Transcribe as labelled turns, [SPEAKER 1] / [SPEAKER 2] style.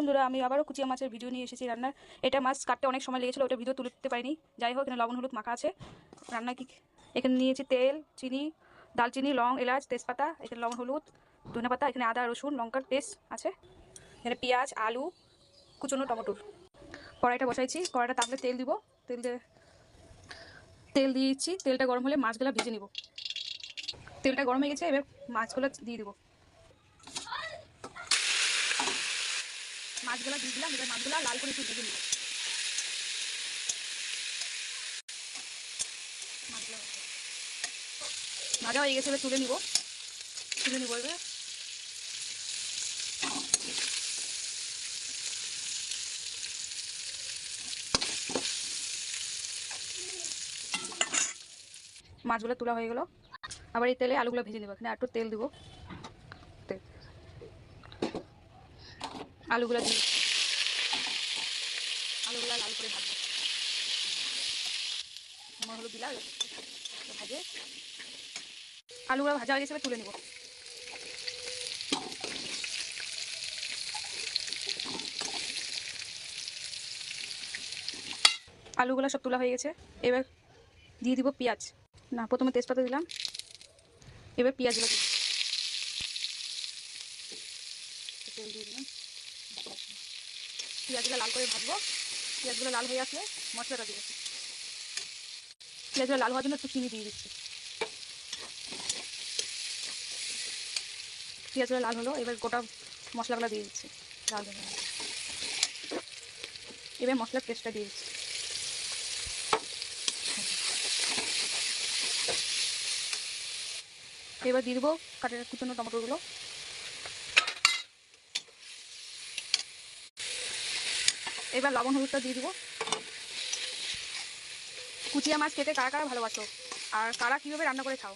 [SPEAKER 1] বন্ধুরা, আমি আবারও কুচিয়া মাছের ভিডিও নিয়ে এসেছি রান্নার। এটা মাছ কাটতে অনেক সময় লেগেছিলো, ওটা ভিডিও তুলতে পারিনি। যাই হোক, এখানে লবণ, হলুদ মাখা আছে। রান্না কি এখানে নিয়েছি তেল, চিনি, দালচিনি, লং, এলাচ, তেজপাতা, এখানে লবণ, হলুদ, ধনে পাতা, এখানে আদা, রসুন, লঙ্কার পেস্ট আছে। এখানে পেঁয়াজ, আলু, কুচনো টমেটোর। কড়াইটা বসাইছি, কড়াইটা তাপলে তেল দিব। তেল দিয়ে তেল দিয়ে দিচ্ছি, তেলটা গরম হলে মাছগুলো ভেজে নিব। তেলটা গরম হয়ে গেছে, এবার মাছগুলো দিয়ে দিব। মাছগুলো দিয়ে দিলাম, এবার মাছগুলো লাল করে একটু ভেজে মাছগুলো ভাজা হয়ে গেছে তুলে নিব। তুলে নিব এবার। মাছগুলো তোলা হয়ে গেল। আবার এই তেলে আলুগুলো ভেজে নেব। এখানে একটু তেল দিব। আলুগুলো দিয়ে আলুগুলো লাল করে ভাজবো। আমার হলুদ দিলাম। ভাজে। আলুগুলো ভাজা হয়ে গেছে তুলে নেব। আলুগুলো সব তোলা হয়ে গেছে। এবার দিয়ে দিব পেঁয়াজ। না, প্রথমে তেজপাতা দিলাম। এবার পেঁয়াজগুলো দিই দিয়ে দিলাম। পেঁয়াজগুলো লাল করে ভাজবো। পেঁয়াজগুলো লাল হয়ে আসলে মশলাটা দিব পেঁয়াজগুলো লাল হওয়ার জন্য একটু চিনি দিয়ে দিচ্ছি। পেঁয়াজগুলো লাল হলো, এবার গোটা মশলাগুলো দিয়ে দিচ্ছি। লাল এবার মশলার পেস্টটা দিয়ে দিচ্ছি। এবার দিয়ে দেবো কাটের কুচনো টমেটোগুলো। এবার লবণ হলুদটা দিয়ে দিব। কুচিয়া মাছ খেতে কারা কারা ভালোবাসো? আর কারা কীভাবে রান্না করে খাও?